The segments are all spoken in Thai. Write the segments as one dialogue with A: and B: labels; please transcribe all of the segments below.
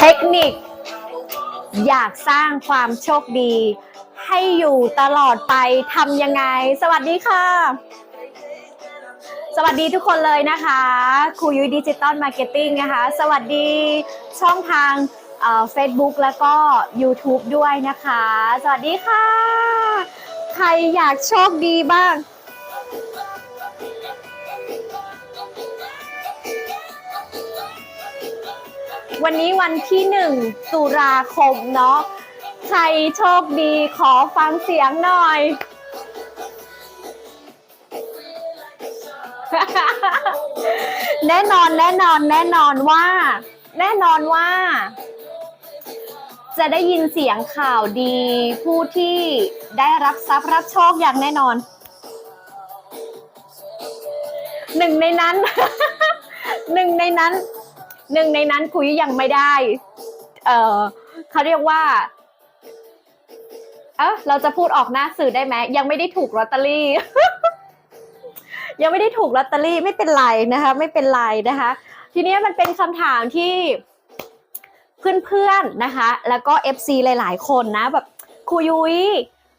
A: เทคนิค อยากสร้างความโชคดี ให้อยู่ตลอดไปทำยังไง สวัสดีค่ะ สวัสดีทุกคนเลยนะคะครูยุ้ยดิจิตอลมาร์เก็ตติ้งนะคะ สวัสดีช่องทางเฟซบุ๊กแล้วก็ YouTube ด้วยนะคะ สวัสดีค่ะ ใครอยากโชคดีบ้าง วันนี้วันที่หนึ่งตุลาคมเนาะ ใครโชคดีขอฟังเสียงหน่อย แน่นอนแน่นอนแน่นอนว่า แน่นอนว่า จะได้ยินเสียงข่าวดี ผู้ที่ได้รับทรัพย์รับโชคอย่างแน่นอน หนึ่งในนั้น หนึ่งในนั้น หนึ่งในนั้นคุยยังไม่ได้ เออเขาเรียกว่า เออเราจะพูดออกหน้าสื่อได้ไหมยังไม่ได้ถูกลอตเตอรี่ ยังไม่ได้ถูกลอตเตอรี่ไม่เป็นไรนะคะ ไม่เป็นไรนะคะ ทีนี้มันเป็นคำถามที่เพื่อนๆนะคะ แล้วก็ FC หลาย ๆ คนนะแบบครูยุ้ย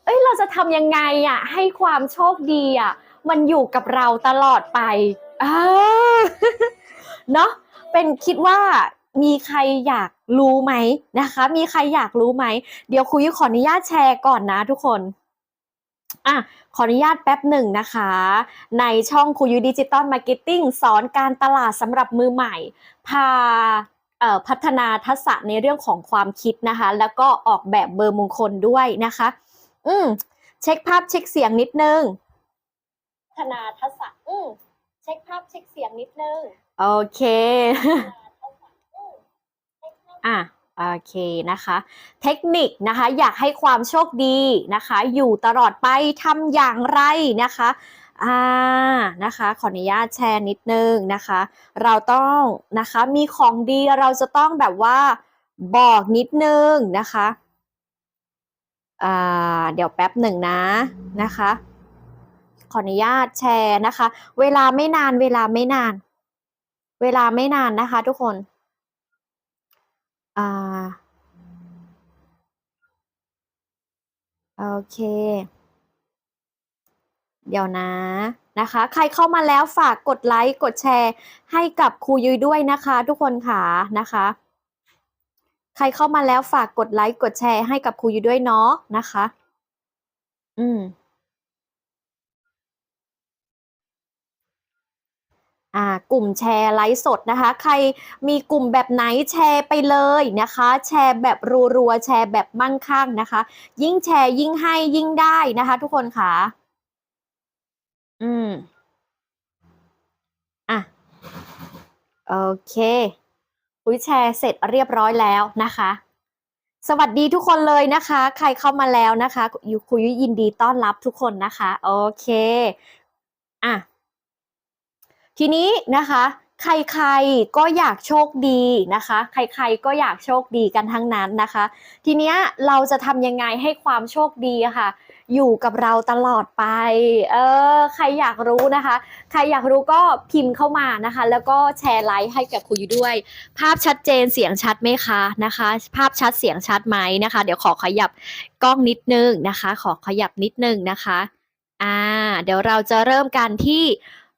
A: เอ้ยเราจะทำยังไงอะ ให้ความโชคดีอะ มันอยู่กับเราตลอดไปอ่าเนาะ เป็นคิดว่ามีใครอยากรู้ไหมนะคะ มีใครอยากรู้ไหม เดี๋ยวครูยุ้ยขออนุญาตแชร์ก่อนนะทุกคนอะขออนุญาตแป๊บหนึ่งนะคะ ในช่องครูยุ้ยดิจิตอลมาร์เก็ตติ้งสอนการตลาดสำหรับมือใหม่ พาพัฒนาทักษะในเรื่องของความคิดนะคะ แล้วก็ออกแบบเบอร์มงคลด้วยนะคะ อืมเช็คภาพเช็คเสียงนิดนึงพัฒนาทักษะอืมเช็คภาพเช็คเสียงนิดนึง โอเค อะโอเคนะคะ เทคนิคนะคะ อยากให้ความโชคดีนะคะ อยู่ตลอดไปทำอย่างไรนะคะอ่านะคะ ขออนุญาตแชร์นิดนึงนะคะ เราต้องนะคะมีของดีเราจะต้องแบบว่าบอกนิดนึงนะคะอ่าเดี๋ยวแป๊บหนึ่งนะนะคะ ขออนุญาตแชร์นะคะ เวลาไม่นานเวลาไม่นาน เวลาไม่นานนะคะ ทุกคนอ่าโอเค เดี๋ยวนะนะคะ ใครเข้ามาแล้วฝากกดไลค์กดแชร์ ให้กับครูยุ้ยด้วยนะคะ ทุกคนค่ะนะคะ ใครเข้ามาแล้วฝากกดไลค์กดแชร์ให้กับครูยุ้ยด้วยเนาะนะคะ อืม อ่า กลุ่มแชร์ไลฟ์สดนะคะ ใครมีกลุ่มแบบไหนแชร์ไปเลยนะคะ แชร์แบบรัวๆแชร์แบบมั่งคั่งนะคะ ยิ่งแชร์ยิ่งให้ยิ่งได้นะคะ ทุกคนค่ะ อืมอะโอเคคุยแชร์เสร็จเรียบร้อยแล้วนะคะ สวัสดีทุกคนเลยนะคะ ใครเข้ามาแล้วนะคะยูคุยยินดีต้อนรับทุกคนนะคะ โอเค อะ ทีนี้นะคะใครๆก็อยากโชคดีนะคะ ใครๆก็อยากโชคดีกันทั้งนั้นนะคะ ทีเนี้ยเราจะทำยังไงให้ความโชคดีะค่ะ อยู่กับเราตลอดไป เออใครอยากรู้นะคะ ใครอยากรู้ก็พิมพ์เข้ามานะคะ แล้วก็แชร์ไลค์ให้กับครูอยู่ด้วย ภาพชัดเจนเสียงชัดไหมคะนะคะ ภาพชัดเสียงชัดไหมนะคะ เดี๋ยวขอขยับกล้องนิดนึงนะคะ ขอขยับนิดนึงนะคะ อ่า เดี๋ยวเราจะเริ่มกันที่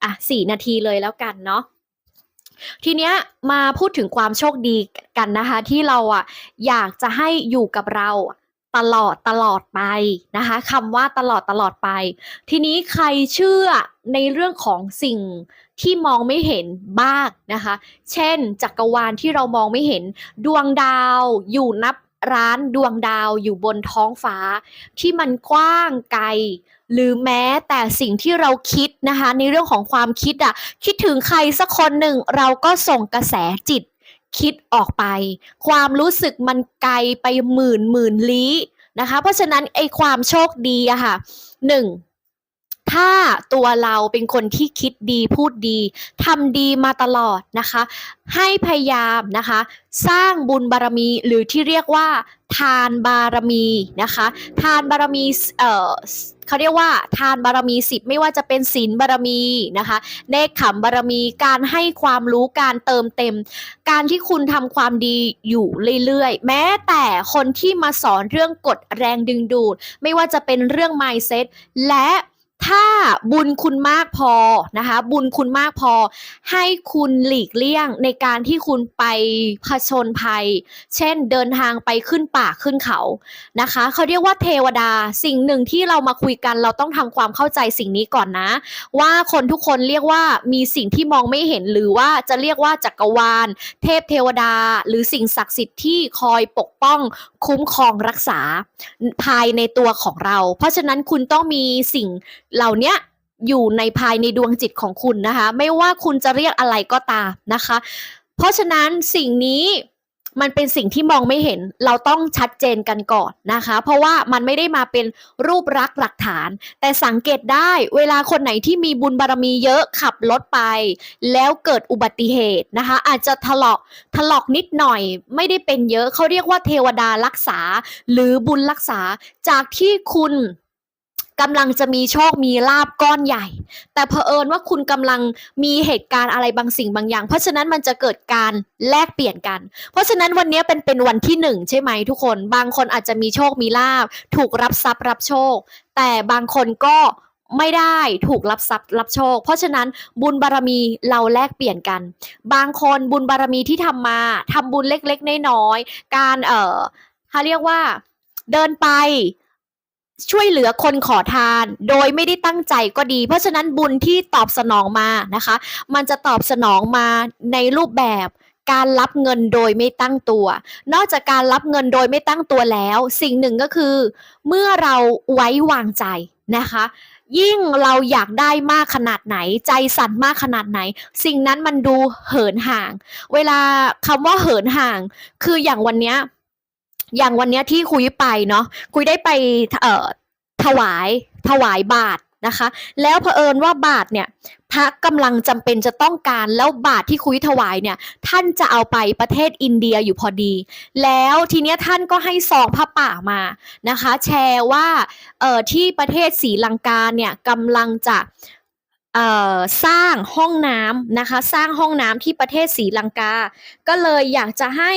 A: อะสี่นาทีเลยแล้วกันเนาะทีเนี้ยมาพูดถึงความโชคดีกันนะคะ ที่เราอะอยากจะให้อยู่กับเราตลอดตลอดไปนะคะคำว่าตลอดตลอดไป ทีนี้ใครเชื่อในเรื่องของสิ่งที่มองไม่เห็นบ้างนะคะ เช่น จักรวาลที่เรามองไม่เห็นดวงดาวอยู่นับร้านดวงดาวอยู่บนท้องฟ้า ที่มันกว้างไกล หรือแม้แต่สิ่งที่เราคิดนะคะ ในเรื่องของความคิดอะคิดถึงใครสักคนหนึ่งเราก็ส่งกระแสจิตคิดออกไป ความรู้สึกมันไกลไปหมื่นหมื่นลี้นะคะ เพราะฉะนั้นไอความโชคดีอะค่ะหนึ่ง ถ้าตัวเราเป็นคนที่คิดดีพูดดีทำดีมาตลอดนะคะ ให้พยายามนะคะ สร้างบุญบารมีหรือที่เรียกว่า ทานบารมีนะคะ ทานบารมีเอ่อเขาเรียกว่าทานบารมีสิบไม่ว่าจะเป็นศีลบารมีนะคะเนคขมบารมีการให้ความรู้การเติมเต็ม การที่คุณทำความดีอยู่เรื่อยๆ แม้แต่คนที่มาสอนเรื่องกฎแรงดึงดูด ไม่ว่าจะเป็นเรื่อง mindset และ ถ้าบุญคุณมากพอนะคะ บุญคุณมากพอ ให้คุณหลีกเลี่ยงในการที่คุณไปผชนภัย เช่นเดินทางไปขึ้นป่าขึ้นเขานะคะ เขาเรียกว่าเทวดาสิ่งหนึ่งที่เรามาคุยกัน เราต้องทำความเข้าใจสิ่งนี้ก่อนนะ ว่าคนทุกคนเรียกว่ามีสิ่งที่มองไม่เห็นหรือว่าจะเรียกว่าจักรวาล เทพเทวดา หรือสิ่งศักดิ์สิทธิ์ที่คอยปกป้องคุ้มครองรักษาภายในตัวของเรา เพราะฉะนั้นคุณต้องมีสิ่งเหล่านี้อยู่ในภายในดวงจิตของคุณนะคะ ไม่ว่าคุณจะเรียกอะไรก็ตามนะคะ เพราะฉะนั้นสิ่งนี้มันเป็นสิ่งที่มองไม่เห็น เราต้องชัดเจนกันก่อนนะคะ เพราะว่ามันไม่ได้มาเป็นรูปรักหลักฐาน แต่สังเกตได้เวลาคนไหนที่มีบุญบารมีเยอะขับรถไป แล้วเกิดอุบัติเหตุนะคะ อาจจะถลอกถลอกนิดหน่อยไม่ได้เป็นเยอะเขาเรียกว่าเทวดารักษา หรือบุญรักษาจากที่คุณ กำลังจะมีโชคมีลาบก้อนใหญ่ แต่เผอิญว่าคุณกำลังมีเหตุการณ์อะไรบางสิ่งบางอย่าง เพราะฉะนั้นมันจะเกิดการแลกเปลี่ยนกัน เพราะฉะนั้นวันนี้เป็นเป็นวันที่หนึ่งใช่ไหมทุกคน บางคนอาจจะมีโชคมีลาบ ถูกรับทรัพย์รับโชค แต่บางคนก็ไม่ได้ถูกรับทรัพย์รับโชค เพราะฉะนั้นบุญบารมีเราแลกเปลี่ยนกัน บางคนบุญบารมีที่ทำมาทำบุญเล็กๆน้อยๆการเอ่อเขาเรียกว่าเดินไป ช่วยเหลือคนขอทาน โดยไม่ได้ตั้งใจก็ดี เพราะฉะนั้นบุญที่ตอบสนองมานะคะ มันจะตอบสนองมาในรูปแบบการรับเงินโดยไม่ตั้งตัว นอกจากการรับเงินโดยไม่ตั้งตัวแล้ว สิ่งหนึ่งก็คือ เมื่อเราไว้วางใจนะคะ ยิ่งเราอยากได้มากขนาดไหน ใจสั่นมากขนาดไหน สิ่งนั้นมันดูเหินห่าง เวลาคำว่าเหินห่าง คืออย่างวันเนี้ย อย่างวันนี้ที่คุยไปเนาะคุยได้ไปเอ่อถวายถวายบาทนะคะ แล้วเผอิญว่าบาทเนี่ยพระกำลังจำเป็นจะต้องการแล้วบาทที่คุยถวายเนี่ย ท่านจะเอาไปประเทศอินเดียอยู่พอดี แล้วทีเนี้ยท่านก็ให้ซองผ้าป่ามานะคะ แชร์ว่าเอ่อที่ประเทศศรีลังกาเนี่ยกำลังจะสร้างห้องน้ำนะคะ สร้างห้องน้ำที่ประเทศศรีลังกา ก็เลยอยากจะให้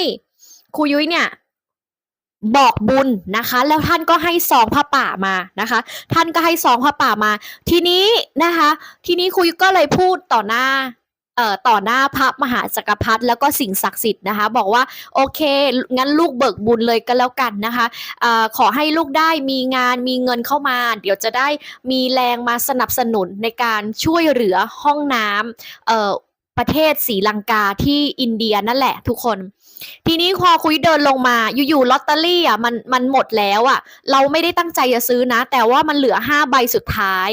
A: ครูยุ้ยเนี่ย บอกบุญนะคะ แล้วท่านก็ให้ซองผ้าป่ามานะคะ ท่านก็ให้ซองผ้าป่ามา ทีนี้นะคะ ทีนี้คุยก็เลยพูดต่อหน้าเอ่อต่อหน้าพระมหาจักรพรรดิแล้วก็สิ่งศักดิ์สิทธิ์นะคะ บอกว่าโอเค งั้นลูกเบิกบุญเลยก็แล้วกันนะคะเอ่อขอให้ลูกได้มีงานมีเงินเข้ามา เดี๋ยวจะได้มีแรงมาสนับสนุนในการช่วยเหลือห้องน้ำเอ่อประเทศศรีลังกาที่อินเดียนั่นแหละทุกคน ทีนี้พอคุยเดินลงมา อยู่ๆลอตเตอรี่อะมันมันหมดแล้วอะ เราไม่ได้ตั้งใจจะซื้อนะ แต่ว่ามันเหลือห้าใบสุดท้าย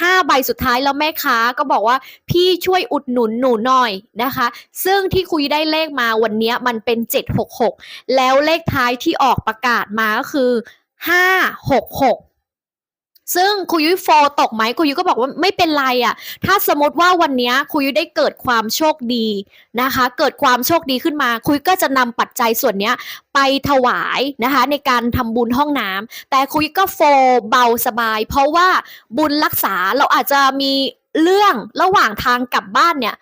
A: ห้าใบสุดท้ายแล้วแม่ค้าก็บอกว่าพี่ช่วยอุดหนุนหนูหน่อยนะคะ ซึ่งที่คุยได้เลขมาวันนี้มันเป็นเจ็ดหกหกแล้วเลขท้ายที่ออกประกาศมาก็คือห้าหกหก ซึ่งครูยุ้ยโฟตกไหมครูยุ้ยก็บอกว่าไม่เป็นไรอะ ถ้าสมมติว่าวันนี้ครูยุ้ยได้เกิดความโชคดีนะคะ เกิดความโชคดีขึ้นมาคุยก็จะนำปัจจัยส่วนเนี้ยไปถวายนะคะ ในการทำบุญห้องน้ำแต่คุยก็โฟเบาสบาย เพราะว่าบุญรักษาเราอาจจะมี เรื่องระหว่างทางกลับบ้านเนี่ย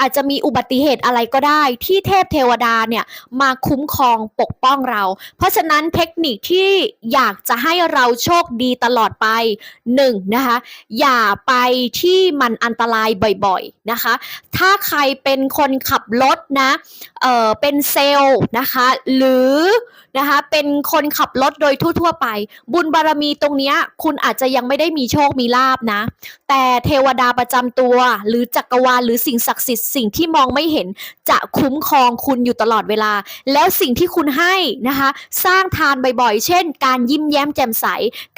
A: อาจจะมีอุบัติเหตุอะไรก็ได้ ที่เทพเทวดาเนี่ยมาคุ้มครองปกป้องเรา เพราะฉะนั้นเทคนิคที่อยากจะให้เราโชคดีตลอดไปหนึ่งนะคะอย่าไปที่มันอันตรายบ่อยๆนะคะ ถ้าใครเป็นคนขับรถนะเออเป็นเซลล์นะคะ หรือ นะคะเป็นคนขับรถโดยทั่วๆไป บุญบารมีตรงเนี้ยคุณอาจจะยังไม่ได้มีโชคมีลาบนะ แต่เทวดาประจำตัว หรือจักรวาลหรือสิ่งศักดิ์สิทธิ์สิ่งที่มองไม่เห็นจะคุ้มครองคุณอยู่ตลอดเวลา แล้วสิ่งที่คุณให้นะคะ สร้างทานบ่อยๆ เช่น การยิ้มแย้มแจ่มใส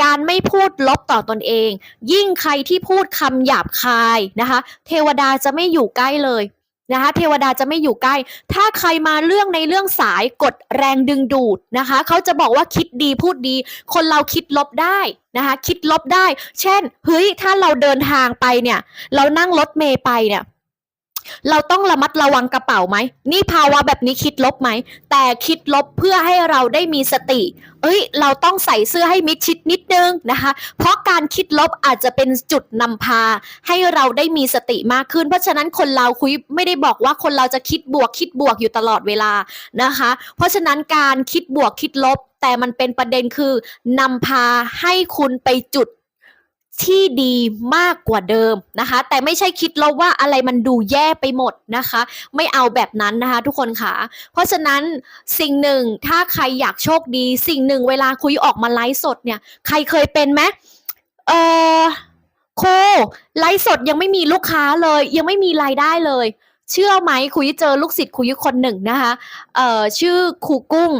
A: การไม่พูดลบต่อตนเอง ยิ่งใครที่พูดคำหยาบคายนะคะ เทวดาจะไม่อยู่ใกล้เลย นะคะเทวดาจะไม่อยู่ใกล้ ถ้าใครมาเรื่องในเรื่องสายกดแรงดึงดูดนะคะเขาจะบอกว่าคิดดีพูดดี คนเราคิดลบได้นะคะคิดลบได้ เช่นเฮ้ยถ้าเราเดินทางไปเนี่ย เรานั่งรถเมย์ไปเนี่ย เราต้องระมัดระวังกระเป๋าไหม นี่ภาวะแบบนี้คิดลบไหม แต่คิดลบเพื่อให้เราได้มีสติ เอ้ย เราต้องใส่เสื้อให้มิดชิดนิดนึงนะคะ เพราะการคิดลบอาจจะเป็นจุดนำพา ให้เราได้มีสติมากขึ้น เพราะฉะนั้นคนเราคุยไม่ได้บอกว่าคนเราจะคิดบวกคิดบวกอยู่ตลอดเวลานะคะ เพราะฉะนั้นการคิดบวกคิดลบแต่มันเป็นประเด็นคือนำพาให้คุณไปจุด ที่ดีมากกว่าเดิมนะคะ แต่ไม่ใช่คิดลบว่าอะไรมันดูแย่ไปหมดนะคะ ไม่เอาแบบนั้นนะคะ ทุกคนค่ะ เพราะฉะนั้นสิ่งหนึ่งถ้าใครอยากโชคดี สิ่งหนึ่งเวลาคุยออกมาไลฟ์สดเนี่ย ใครเคยเป็นไหมเออโคไลฟ์สดยังไม่มีลูกค้าเลย ยังไม่มีรายได้เลย เชื่อไหมคุยเจอลูกศิษย์คุยคนหนึ่งนะคะเอ่อชื่อครูกุ้ง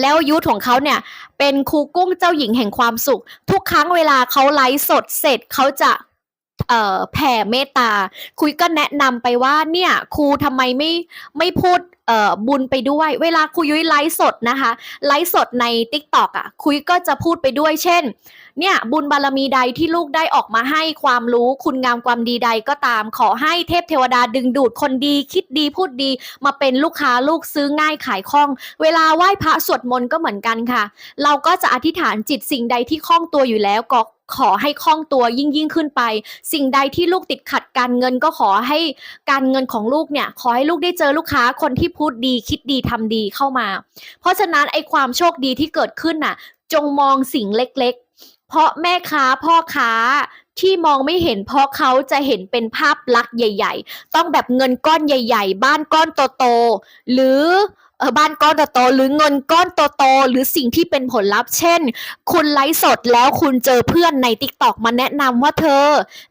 A: แล้วยุทธของเขาเนี่ยเป็นครูกุ้งเจ้าหญิงแห่งความสุข ทุกครั้งเวลาเขาไลฟ์สดเสร็จเขาจะเอ่อแผ่เมตตา คุยก็แนะนำไปว่าเนี่ยครูทำไมไม่ไม่พูดเอ่อบุญไปด้วย เวลาครูยุ้ยไลฟ์สดนะคะ ไลฟ์สดใน t ิ k t o k อะคุยก็จะพูดไปด้วยเช่น เนี่ยบุญบารมีใดที่ลูกได้ออกมาให้ความรู้คุณงามความดีใดก็ตาม ขอให้เทพเทวดาดึงดูดคนดี คิดดีพูดดี มาเป็นลูกค้าลูกซื้อง่ายขายคล่อง เวลาไหว้พระสวดมนต์ก็เหมือนกันค่ะ เราก็จะอธิษฐานจิตสิ่งใดที่คล่องตัวอยู่แล้วก็ขอให้คล่องตัวยิ่งยิ่งขึ้นไป สิ่งใดที่ลูกติดขัดการเงินก็ขอให้การเงินของลูกเนี่ยขอให้ลูกได้เจอลูกค้าคนที่พูดดีคิดดีทำดีเข้ามา เพราะฉะนั้นไอ้ความโชคดีที่เกิดขึ้นน่ะ จงมองสิ่งเล็ก เพราะแม่ค้าพ่อค้าที่มองไม่เห็นเพราะเขาจะเห็นเป็นภาพลักษณ์ใหญ่ ๆ ต้องแบบเงินก้อนใหญ่ ๆ บ้านก้อนโตๆหรือ บ้านก้อนโตๆหรือเงินก้อนโตๆหรือสิ่งที่เป็นผลลัพธ์เช่น คุณไลฟ์สดแล้วคุณเจอเพื่อนใน t ิ k t o k มาแนะนำว่าเธอ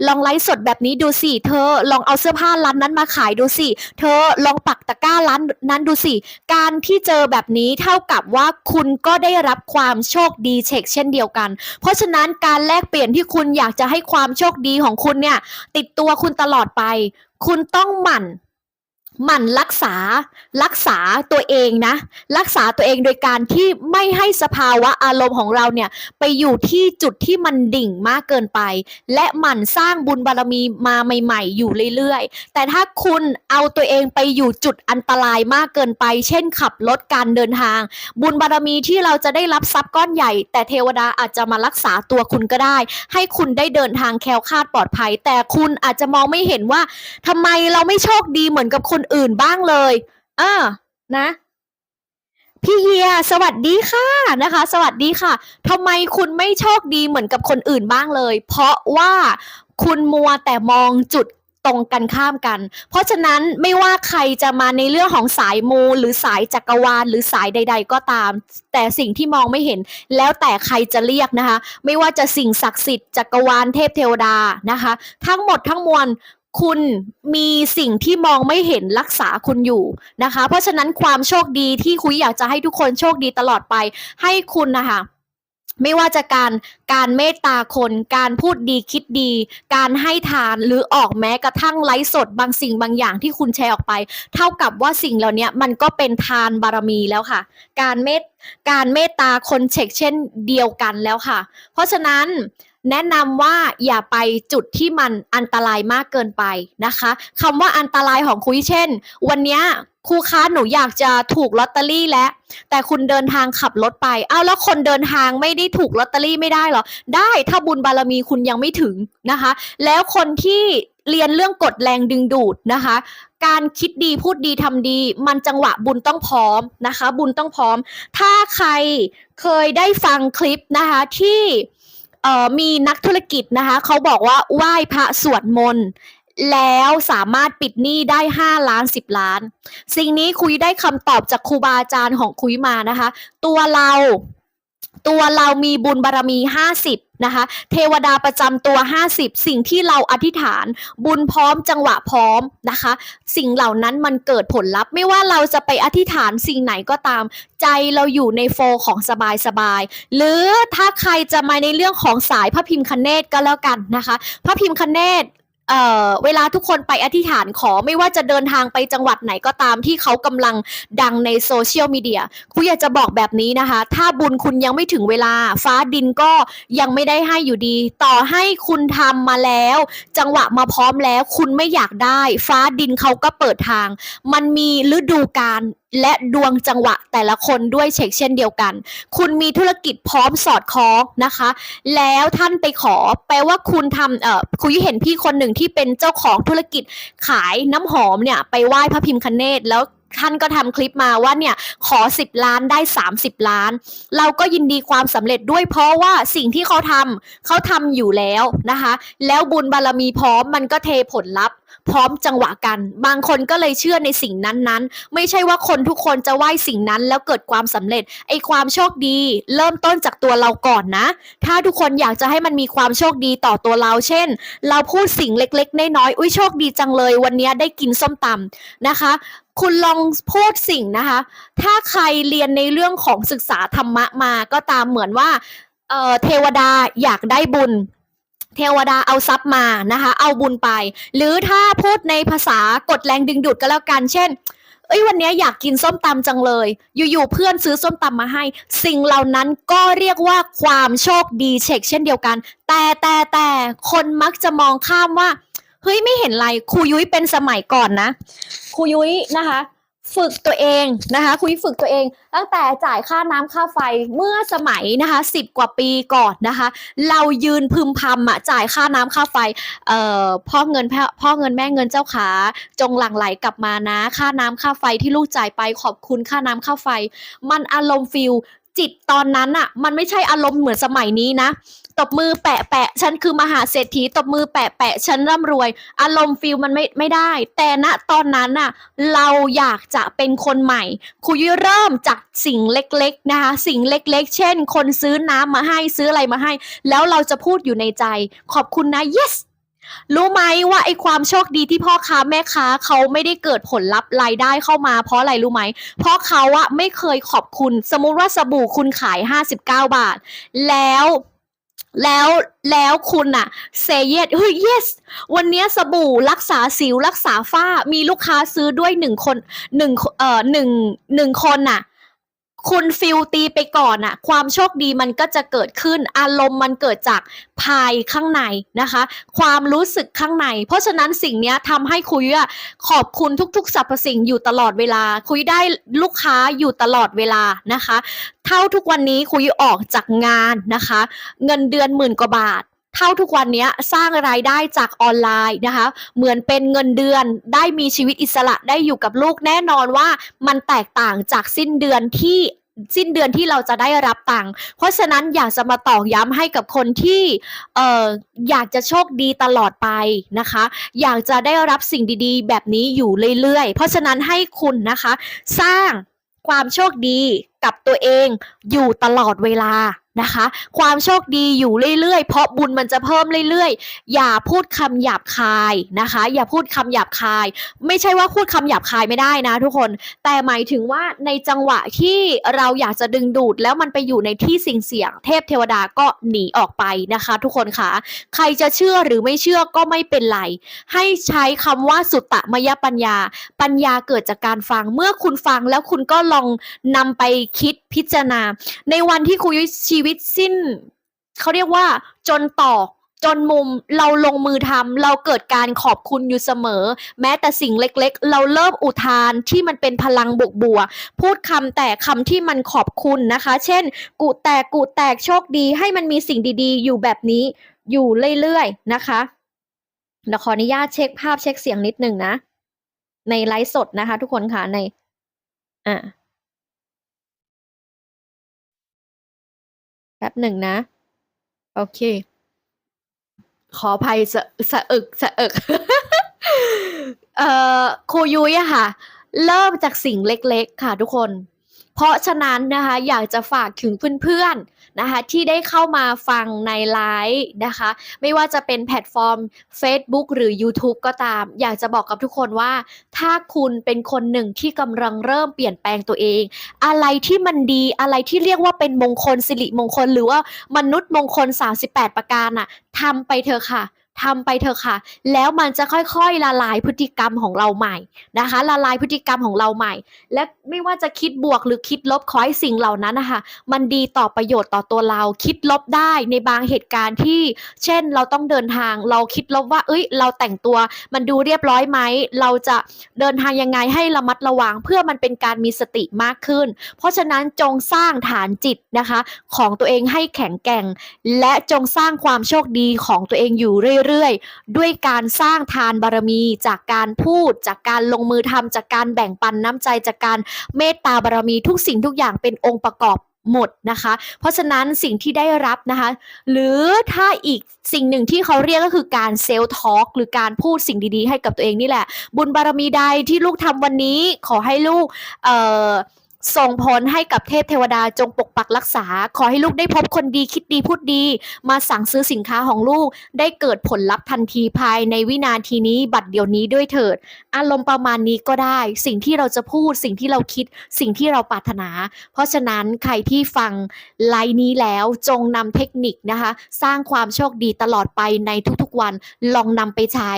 A: ลองไลฟ์สดแบบนี้ดูสิเธอลองเอาเสื้อผ้าร้านนั้นมาขายดูสิเธอลองปักตะกร้าร้านนั้นดูสิการที่เจอแบบนี้เท่ากับว่าคุณก็ได้รับความโชคดีเช็คเช่นเดียวกัน เพราะฉะนั้นการแลกเปลี่ยนที่คุณอยากจะให้ความโชคดีของคุณเนี่ยติดตัวคุณตลอดไป คุณต้องหมั่น มันรักษารักษาตัวเองนะ รักษาตัวเองโดยการที่ไม่ให้สภาวะอารมณ์ของเราเนี่ย ไปอยู่ที่จุดที่มันดิ่งมากเกินไป และมันสร้างบุญบารมีมาใหม่ ๆ อยู่เรื่อยๆ แต่ถ้าคุณเอาตัวเองไปอยู่จุดอันตรายมากเกินไป เช่นขับรถการเดินทาง บุญบารมีที่เราจะได้รับทรัพย์ก้อนใหญ่ แต่เทวดาอาจจะมารักษาตัวคุณก็ได้ ให้คุณได้เดินทางแคล้วคลาดปลอดภัย แต่คุณอาจจะมองไม่เห็นว่าทำไมเราไม่โชคดีเหมือนกับคนอื่นบ้างเลยเออนะ พี่เฮีย สวัสดีค่ะนะคะ สวัสดีค่ะทำไมคุณไม่โชคดีเหมือนกับคนอื่นบ้างเลย เพราะว่าคุณมัวแต่มองจุดตรงกันข้ามกัน เพราะฉะนั้นไม่ว่าใครจะมาในเรื่องของสายมูหรือสายจักรวาลหรือสายใด ๆ ก็ตาม แต่สิ่งที่มองไม่เห็น แล้วแต่ใครจะเรียกนะคะ ไม่ว่าจะสิ่งศักดิ์สิทธิ์จักรวาลเทพเทวดานะคะ ทั้งหมดทั้งมวล คุณมีสิ่งที่มองไม่เห็นรักษาคุณอยู่นะคะ เพราะฉะนั้นความโชคดีที่คุยอยากจะให้ทุกคนโชคดีตลอดไป ให้คุณนะคะไม่ว่าจะการการเมตตาคน การพูดดีคิดดี การให้ทานหรือออกแม้กระทั่งไลฟ์สดบางสิ่งบางอย่างที่คุณแชร์ออกไป เท่ากับว่าสิ่งเหล่านี้มันก็เป็นทานบารมีแล้วค่ะ การเมตการเมตตาคนเช็คเช่นเดียวกันแล้วค่ะ เพราะฉะนั้น แนะนำว่าอย่าไปจุดที่มันอันตรายมากเกินไปนะคะคำว่าอันตรายของคุยเช่น วันนี้ครูคะหนูอยากจะถูกลอตเตอรี่แล้วแต่คุณเดินทางขับรถไปอ้าวแล้วคนเดินทางไม่ได้ถูกลอตเตอรี่ไม่ได้เหรอ ได้ถ้าบุญบารมีคุณยังไม่ถึงนะคะ แล้วคนที่เรียนเรื่องกฎแรงดึงดูดนะคะ การคิดดีพูดดีทำดี มันจังหวะบุญต้องพร้อมนะคะ บุญต้องพร้อม ถ้าใครเคยได้ฟังคลิปนะคะที่ มีนักธุรกิจนะคะเขาบอกว่าไหว้พระสวดมนต์แล้วสามารถปิดหนี้ได้ 5 ล้าน 10 ล้าน สิ่งนี้คุยได้คำตอบจากครูบาอาจารย์ของคุยมานะคะ ตัวเราตัวเรามีบุญบารมี 50 นะคะเทวดาประจำตัว 50 สิ่งที่เราอธิษฐาน บุญพร้อมจังหวะพร้อมนะคะ สิ่งเหล่านั้นมันเกิดผลลัพธ์ ไม่ว่าเราจะไปอธิษฐานสิ่งไหนก็ตาม ใจเราอยู่ในโฟลของสบายสบายๆหรือถ้าใครจะมาในเรื่องของสายพระพิมพ์คเนตก็แล้วกันนะคะ พระพิมพ์คเนต เอ่อเวลาทุกคนไปอธิษฐานขอไม่ว่าจะเดินทางไปจังหวัดไหนก็ตามที่เขากำลังดังในโซเชียลมีเดียคุณอยากจะบอกแบบนี้นะคะ ถ้าบุญคุณยังไม่ถึงเวลา ฟ้าดินก็ยังไม่ได้ให้อยู่ดี ต่อให้คุณทำมาแล้ว จังหวะมาพร้อมแล้ว คุณไม่อยากได้ ฟ้าดินเขาก็เปิดทาง มันมีฤดูกาลและดวงจังหวะแต่ละคนด้วยเช็คเช่นเดียวกัน คุณมีธุรกิจพร้อมสอดคล้องนะคะ แล้วท่านไปขอแปลว่าคุณทำเอ่อคุณเห็นพี่คนหนึ่งที่เป็นเจ้าของธุรกิจขายน้ำหอมเนี่ยไปไหว้พระพิมพ์คเนตแล้วท่านก็ทำคลิปมาว่าเนี่ยขอ 10 ล้านได้ 30 ล้าน เราก็ยินดีความสำเร็จด้วยเพราะว่าสิ่งที่เขาทำเขาทำอยู่แล้วนะคะ แล้วบุญบารมีพร้อมมันก็เทผลลัพธ์ พร้อมจังหวะกัน บางคนก็เลยเชื่อในสิ่งนั้นๆ ไม่ใช่ว่าคนทุกคนจะไหว้สิ่งนั้นแล้วเกิดความสำเร็จไอ้ความโชคดี เริ่มต้นจากตัวเราก่อนนะ ถ้าทุกคนอยากจะให้มันมีความโชคดีต่อตัวเรา เช่น เราพูดสิ่งเล็กๆน้อยๆอุ้ยโชคดีจังเลย วันนี้ได้กินส้มตำนะคะคุณลองพูดสิ่งนะคะ ถ้าใครเรียนในเรื่องของศึกษาธรรมะมาก็ตามเหมือนว่าเออเทวดาอยากได้บุญ เทวดาเอาทรัพย์มานะคะ เอาบุญไป หรือถ้าพูดในภาษากดแรงดึงดูดก็แล้วกัน เช่น เอ้ยวันนี้อยากกินส้มตำจังเลย อยู่ๆเพื่อนซื้อส้มตำมาให้ สิ่งเหล่านั้นก็เรียกว่าความโชคดีเช็ค เช่นเดียวกัน แต่แต่แต่คนมักจะมองข้ามว่าเฮ้ยไม่เห็นไรครูยุ้ยเป็นสมัยก่อนนะครูยุ้ยนะคะ ฝึกตัวเองนะคะ คุยฝึกตัวเอง ตั้งแต่จ่ายค่าน้ำค่าไฟเมื่อสมัยนะคะสิบกว่าปีก่อนนะคะ เรายืนพึมพำอะจ่ายค่าน้ำค่าไฟเอ่อพ่อเงินพ่อพ่อเงินแม่เงินเจ้าขาจงหลั่งไหลกลับมานะ ค่าน้ำค่าไฟที่ลูกจ่ายไปขอบคุณค่าน้ำค่าไฟ มันอารมณ์ฟิล จิตตอนนั้นอะมันไม่ใช่อารมณ์เหมือนสมัยนี้นะตบมือแปะแปะฉันคือมหาเศรษฐีตบมือแปะแปะฉันร่ำรวย อารมณ์ฟิลมันไม่ไม่ได้ แต่ณตอนนั้นน่ะเราอยากจะเป็นคนใหม่คุยเริ่มจากสิ่งเล็กๆนะคะสิ่งเล็กๆ เช่น คนซื้อน้ำมาให้ซื้ออะไรมาให้ แล้วเราจะพูดอยู่ในใจ ขอบคุณนะ yes รู้ไหมว่าไอ้ความโชคดีที่พ่อค้าแม่ค้าเขาไม่ได้เกิดผลลัพธ์รายได้เข้ามาเพราะอะไรรู้ไหม เพราะเขาอะไม่เคยขอบคุณ สมมุติว่าสบู่คุณขาย 59 บาท แล้วแล้วแล้วคุณอะเซเยสเฮ้ย yes วันนี้สบู่รักษาสิวรักษาฝ้ามีลูกค้าซื้อด้วยหนึ่งคนหนึ่งเอ่อหนึ่งหนึ่งคนน่ะ คุณฟิลตีไปก่อนอะความโชคดีมันก็จะเกิดขึ้น อารมณ์มันเกิดจากภายข้างในนะคะ ความรู้สึกข้างใน เพราะฉะนั้นสิ่งนี้ทำให้คุยอะขอบคุณทุกๆสรรพสิ่งอยู่ตลอดเวลา คุยได้ลูกค้าอยู่ตลอดเวลานะคะ เท่าทุกวันนี้คุยออกจากงานนะคะ เงินเดือนหมื่นกว่าบาท เท่าทุกวันนี้สร้างรายได้จากออนไลน์นะคะ เหมือนเป็นเงินเดือนได้มีชีวิตอิสระได้อยู่กับลูกแน่นอนว่ามันแตกต่างจากสิ้นเดือนที่สิ้นเดือนที่เราจะได้รับตังค์ เพราะฉะนั้นอยากจะมาตอกย้ำให้กับคนที่เอ่ออยากจะโชคดีตลอดไปนะคะ อยากจะได้รับสิ่งดีๆ แบบนี้อยู่เรื่อยๆ เพราะฉะนั้นให้คุณนะคะ สร้างความโชคดีกับตัวเองอยู่ตลอดเวลานะคะ ความโชคดีอยู่เรื่อยๆ เพราะบุญมันจะเพิ่มเรื่อยๆ อย่าพูดคำหยาบคายนะคะ อย่าพูดคำหยาบคาย ไม่ใช่ว่าพูดคำหยาบคายไม่ได้นะทุกคน แต่หมายถึงว่าในจังหวะที่เราอยากจะดึงดูดแล้วมันไปอยู่ในที่สิ่งเสี่ยง เทพเทวดาก็หนีออกไปนะคะ ทุกคนคะใครจะเชื่อหรือไม่เชื่อก็ไม่เป็นไร ให้ใช้คำว่าสุตตมยปัญญา ปัญญาเกิดจากการฟัง เมื่อคุณฟังแล้วคุณก็ลองนำไปคิดพิจารณา ในวันที่คุยชีวิตสิ้น เขาเรียกว่าจนตอกจนมุมเราลงมือทำเราเกิดการขอบคุณอยู่เสมอ แม้แต่สิ่งเล็กๆ เราเริ่มอุทานที่มันเป็นพลังบวกบวๆพูดคำแต่คำที่มันขอบคุณนะคะ เช่น กูแตกกูแตกโชคดี ให้มันมีสิ่งดีๆ อยู่แบบนี้อยู่เรื่อยๆนะคะเดี๋ยวขออนุญาตเช็คภาพเช็คเสียงนิดหนึ่งนะ ในไลฟ์สดนะคะ ทุกคนค่ะในอ่า แป๊บหนึ่งนะ โอเค ขออภัยสะสะอึกสะอึกเอ่อครูยุ้ยอะค่ะ เริ่มจากสิ่งเล็ก ๆ ค่ะทุกคน เพราะฉะนั้นนะคะอยากจะฝากถึงเพื่อนๆนะคะที่ได้เข้ามาฟังในไลฟ์นะคะ ไม่ว่าจะเป็นแพลตฟอร์ม Facebook หรือ YouTube ก็ตาม อยากจะบอกกับทุกคนว่า ถ้าคุณเป็นคนหนึ่งที่กำลังเริ่มเปลี่ยนแปลงตัวเอง อะไรที่มันดีอะไรที่เรียกว่าเป็นมงคลสิริมงคล หรือว่ามนุษย์มงคล 38 ประการน่ะทำไปเถอะค่ะ ทำไปเถอะค่ะ แล้วมันจะค่อยๆละลายพฤติกรรมของเราใหม่นะคะ ละลายพฤติกรรมของเราใหม่ และไม่ว่าจะคิดบวกหรือคิดลบขอให้สิ่งเหล่านั้นนะคะ มันดีต่อประโยชน์ต่อตัวเราคิดลบได้ในบางเหตุการณ์ที่ เช่นเราต้องเดินทางเราคิดลบว่า เอ้ย เราแต่งตัวมันดูเรียบร้อยไหมเราจะเดินทางยังไงให้ระมัดระวังเพื่อมันเป็นการมีสติมากขึ้น เพราะฉะนั้นจงสร้างฐานจิตนะคะ ของตัวเองให้แข็งแกร่ง และจงสร้างความโชคดีของตัวเองอยู่เรื่อยๆ ด้วยการสร้างทานบารมีจากการพูด จากการลงมือทำจากการแบ่งปันน้ำใจ จากการเมตตาบารมีทุกสิ่งทุกอย่างเป็นองค์ประกอบหมดนะคะ เพราะฉะนั้นสิ่งที่ได้รับนะคะ หรือถ้าอีกสิ่งหนึ่งที่เขาเรียกก็คือการเซลทอล์กหรือการพูดสิ่งดีๆ ให้กับตัวเองนี่แหละ บุญบารมีใดที่ลูกทำวันนี้ขอให้ลูกเอ่อ ส่งผลให้กับเทพเทวดาจงปกปักรักษา ขอให้ลูกได้พบคนดีคิดดีพูดดี มาสั่งซื้อสินค้าของลูก ได้เกิดผลลัพธ์ทันทีภายในวินาทีนี้บัดเดี๋ยวนี้ด้วยเถิด อารมณ์ประมาณนี้ก็ได้ สิ่งที่เราจะพูด สิ่งที่เราคิด สิ่งที่เราปรารถนา เพราะฉะนั้นใครที่ฟังไลน์นี้แล้วจงนำเทคนิคนะคะ สร้างความโชคดีตลอดไปในทุกๆวันลองนำไปใช้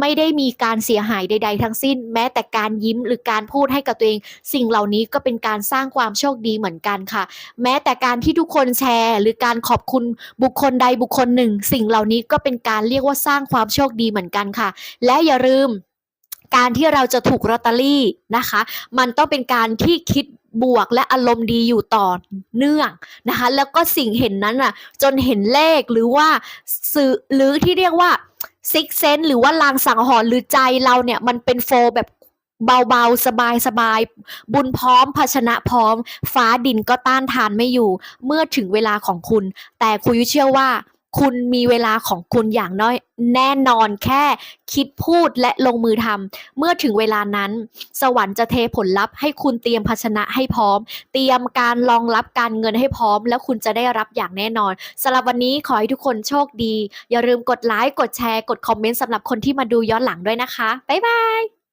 A: ไม่ได้มีการเสียหายใด ๆ ทั้งสิ้น แม้แต่การยิ้มหรือการพูดให้กับตัวเอง สิ่งเหล่านี้ก็เป็นการสร้างความโชคดีเหมือนกันค่ะ แม้แต่การที่ทุกคนแชร์ หรือการขอบคุณบุคคลใดบุคคลหนึ่ง สิ่งเหล่านี้ก็เป็นการเรียกว่าสร้างความโชคดีเหมือนกันค่ะ และอย่าลืมการที่เราจะถูกลอตเตอรี่นะคะ มันต้องเป็นการที่คิดบวกและอารมณ์ดีอยู่ต่อเนื่องนะคะ แล้วก็สิ่งเห็นนั้นอะ จนเห็นเลขหรือว่าสื่อหรือที่เรียกว่าซิกเซนหรือว่าลางสังหรณ์หรือใจเราเนี่ยมันเป็นโฟแบบ เบาๆ สบายๆ บุญพร้อมภาชนะพร้อม ฟ้าดินก็ต้านทานไม่อยู่ เมื่อถึงเวลาของคุณ แต่คุยเชื่อว่าคุณมีเวลาของคุณอย่างน้อยแน่นอนแค่คิดพูดและลงมือทำเมื่อถึงเวลานั้น สวรรค์จะเทผลลัพธ์ให้คุณเตรียมภาชนะให้พร้อม เตรียมการรองรับการเงินให้พร้อม แล้วคุณจะได้รับอย่างแน่นอนสำหรับวันนี้ขอให้ทุกคนโชคดี อย่าลืมกดไลค์กดแชร์ กดคอมเมนต์สำหรับคนที่มาดูย้อนหลังด้วยนะคะ บ๊ายบาย